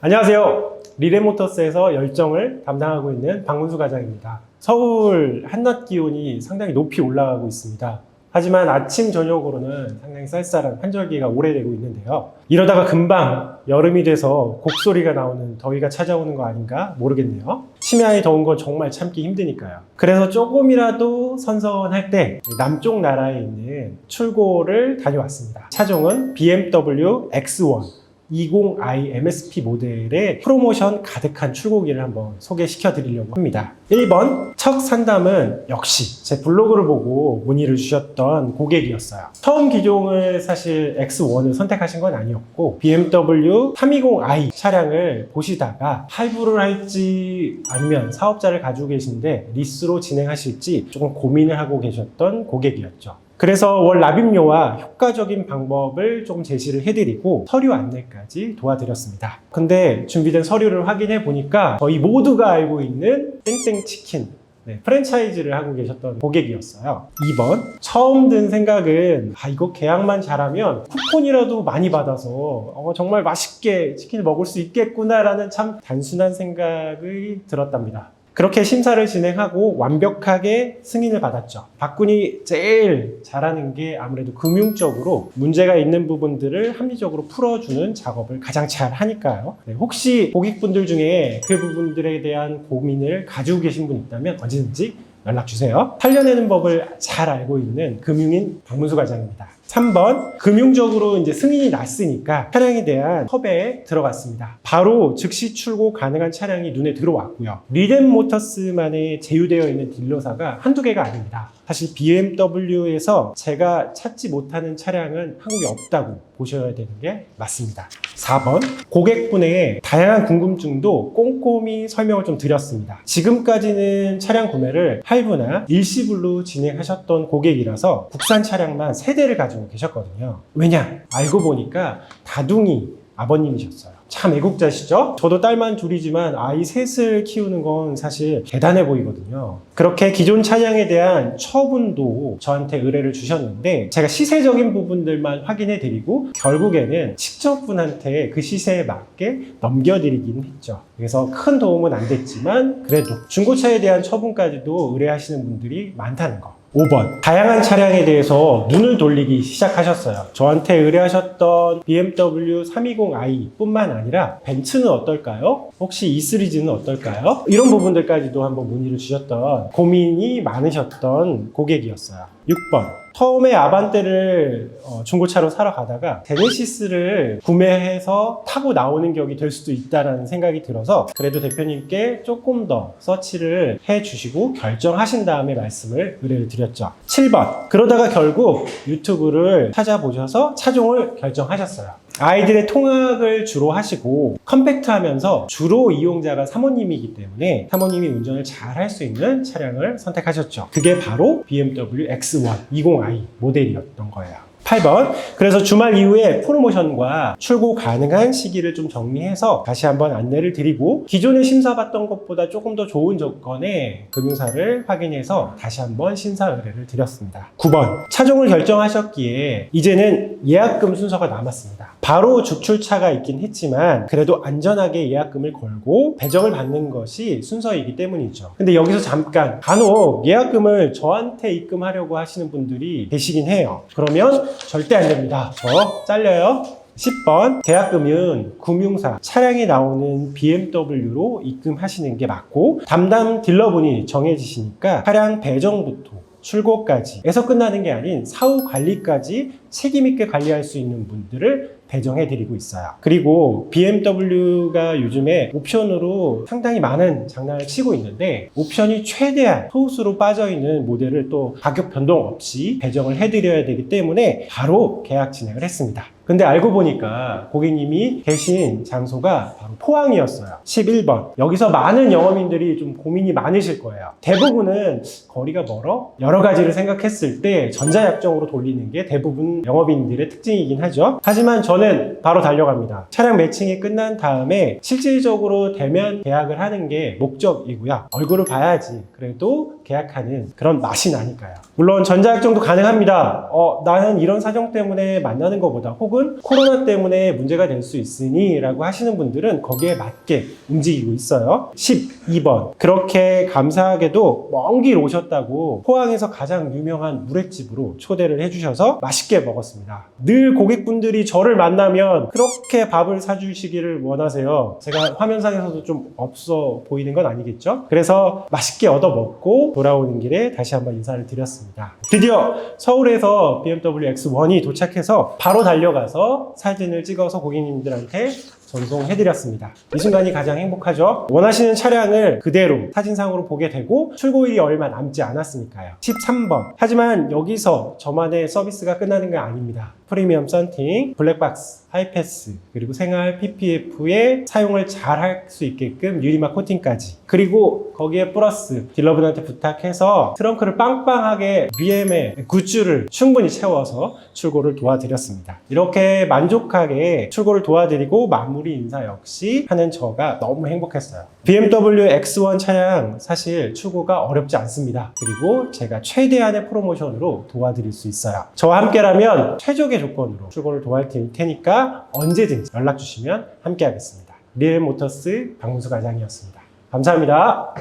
안녕하세요. 리레모터스에서 열정을 담당하고 있는 박문수 과장입니다. 서울 한낮 기온이 상당히 높이 올라가고 있습니다. 하지만 아침 저녁으로는 상당히 쌀쌀한 환절기가 오래되고 있는데요. 이러다가 금방 여름이 돼서 곡소리가 나오는 더위가 찾아오는 거 아닌가 모르겠네요. 심야에 더운 건 정말 참기 힘드니까요. 그래서 조금이라도 선선할 때 남쪽 나라에 있는 출고를 다녀왔습니다. 차종은 BMW X1 20i MSP 모델의 프로모션 가득한 출고기를 한번 소개시켜 드리려고 합니다. 1번 첫 산담은 역시 제 블로그를 보고 문의를 주셨던 고객이었어요. 처음 기종을 사실 X1을 선택하신 건 아니었고 BMW 320i 차량을 보시다가 할부를 할지 아니면 사업자를 가지고 계신데 리스로 진행하실지 조금 고민을 하고 계셨던 고객이었죠. 그래서 월 납입료와 효과적인 방법을 좀 제시를 해드리고 서류 안내까지 도와드렸습니다. 근데 준비된 서류를 확인해 보니까 저희 모두가 알고 있는 땡땡치킨 네, 프랜차이즈를 하고 계셨던 고객이었어요. 2번 처음 든 생각은 아 이거 계약만 잘하면 쿠폰이라도 많이 받아서 어, 정말 맛있게 치킨을 먹을 수 있겠구나라는 참 단순한 생각이 들었답니다. 그렇게 심사를 진행하고 완벽하게 승인을 받았죠. 박군이 제일 잘하는 게 아무래도 금융적으로 문제가 있는 부분들을 합리적으로 풀어주는 작업을 가장 잘 하니까요. 네, 혹시 고객분들 중에 그 부분들에 대한 고민을 가지고 계신 분 있다면 언제든지 연락 주세요. 살려내는 법을 잘 알고 있는 금융인 박문수 과장입니다. 3번 금융적으로 이제 승인이 났으니까 차량에 대한 섭외에 들어갔습니다. 바로 즉시 출고 가능한 차량이 눈에 들어왔고요. 리덴 모터스만에 제휴되어 있는 딜러사가 한두 개가 아닙니다. 사실 BMW에서 제가 찾지 못하는 차량은 한국에 없다고 보셔야 되는 게 맞습니다. 4번 고객분의 다양한 궁금증도 꼼꼼히 설명을 좀 드렸습니다. 지금까지는 차량 구매를 할부나 일시불로 진행하셨던 고객이라서 국산 차량만 세대를 가지고 계셨거든요. 왜냐? 알고 보니까 다둥이 아버님이셨어요. 참 애국자시죠? 저도 딸만 둘이지만 아이 셋을 키우는 건 사실 대단해 보이거든요. 그렇게 기존 차량에 대한 처분도 저한테 의뢰를 주셨는데 제가 시세적인 부분들만 확인해 드리고 결국에는 직접분한테 그 시세에 맞게 넘겨드리긴 했죠. 그래서 큰 도움은 안 됐지만 그래도 중고차에 대한 처분까지도 의뢰하시는 분들이 많다는 거. 5번. 다양한 차량에 대해서 눈을 돌리기 시작하셨어요. 저한테 의뢰하셨던 BMW 320i 뿐만 아니라 벤츠는 어떨까요? 혹시 E 시리즈는 어떨까요? 이런 부분들까지도 한번 문의를 주셨던 고민이 많으셨던 고객이었어요. 6번. 처음에 아반떼를 어, 중고차로 사러 가다가 제네시스를 구매해서 타고 나오는 격이 될 수도 있다는 생각이 들어서 그래도 대표님께 조금 더 서치를 해 주시고 결정하신 다음에 말씀을 의뢰를 드렸죠. 7번. 그러다가 결국 유튜브를 찾아보셔서 차종을 결정하셨어요. 아이들의 통학을 주로 하시고 컴팩트하면서 주로 이용자가 사모님이기 때문에 사모님이 운전을 잘 할 수 있는 차량을 선택하셨죠. 그게 바로 BMW X1 20i 모델이었던 거예요. 8번. 그래서 주말 이후에 프로모션과 출고 가능한 시기를 좀 정리해서 다시 한번 안내를 드리고 기존에 심사받던 것보다 조금 더 좋은 조건의 금융사를 확인해서 다시 한번 심사 의뢰를 드렸습니다. 9번. 차종을 결정하셨기에 이제는 예약금 순서가 남았습니다. 바로 주출차가 있긴 했지만 그래도 안전하게 예약금을 걸고 배정을 받는 것이 순서이기 때문이죠. 근데 여기서 잠깐 간혹 예약금을 저한테 입금하려고 하시는 분들이 계시긴 해요. 그러면 절대 안 됩니다. 저 잘려요. 10번 계약금은 금융사 차량에 나오는 BMW로 입금하시는 게 맞고 담당 딜러분이 정해지시니까 차량 배정부터 출고까지 에서 끝나는 게 아닌 사후 관리까지 책임 있게 관리할 수 있는 분들을 배정해 드리고 있어요. 그리고 BMW가 요즘에 옵션으로 상당히 많은 장난을 치고 있는데 옵션이 최대한 소수로 빠져 있는 모델을 또 가격 변동 없이 배정을 해 드려야 되기 때문에 바로 계약 진행을 했습니다. 근데 알고 보니까 고객님이 계신 장소가 바로 포항이었어요. 11번. 여기서 많은 영업인들이 좀 고민이 많으실 거예요. 대부분은 거리가 멀어? 여러 가지를 생각했을 때 전자약정으로 돌리는 게 대부분 영업인들의 특징이긴 하죠. 하지만 저는 바로 달려갑니다. 차량 매칭이 끝난 다음에 실질적으로 대면 계약을 하는 게 목적이고요. 얼굴을 봐야지. 그래도 계약하는 그런 맛이 나니까요. 물론 전자약정도 가능합니다. 어, 나는 이런 사정 때문에 만나는 것보다 혹은 코로나 때문에 문제가 될 수 있으니 라고 하시는 분들은 거기에 맞게 움직이고 있어요. 12번. 그렇게 감사하게도 먼 길 오셨다고 포항에서 가장 유명한 물회집으로 초대를 해주셔서 맛있게 먹었습니다. 늘 고객분들이 저를 만 나면 그렇게 밥을 사주시기를 원하세요. 제가 화면상에서도 좀 없어 보이는 건 아니겠죠? 그래서 맛있게 얻어 먹고 돌아오는 길에 다시 한번 인사를 드렸습니다. 드디어 서울에서 BMW X1이 도착해서 바로 달려가서 사진을 찍어서 고객님들한테 전송해드렸습니다. 이 순간이 가장 행복하죠? 원하시는 차량을 그대로 사진상으로 보게 되고 출고일이 얼마 남지 않았으니까요. 13번. 하지만 여기서 저만의 서비스가 끝나는 게 아닙니다. 프리미엄 썬팅, 블랙박스, 하이패스, 그리고 생활 PPF에 사용을 잘 할 수 있게끔 유리막 코팅까지. 그리고 거기에 플러스 딜러분한테 부탁해서 트렁크를 빵빵하게 BM의 굿즈를 충분히 채워서 출고를 도와드렸습니다. 이렇게 만족하게 출고를 도와드리고 마무리 인사 역시 하는 저가 너무 행복했어요. BMW X1 차량 사실 출고가 어렵지 않습니다. 그리고 제가 최대한의 프로모션으로 도와드릴 수 있어요. 저와 함께라면 최적의 조건으로 출고를 도와드릴 테니까 언제든지 연락 주시면 함께 하겠습니다. 리엘 모터스 박문수 과장이었습니다. 감사합니다.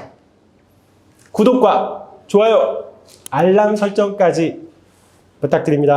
구독과 좋아요, 알람 설정까지 부탁드립니다.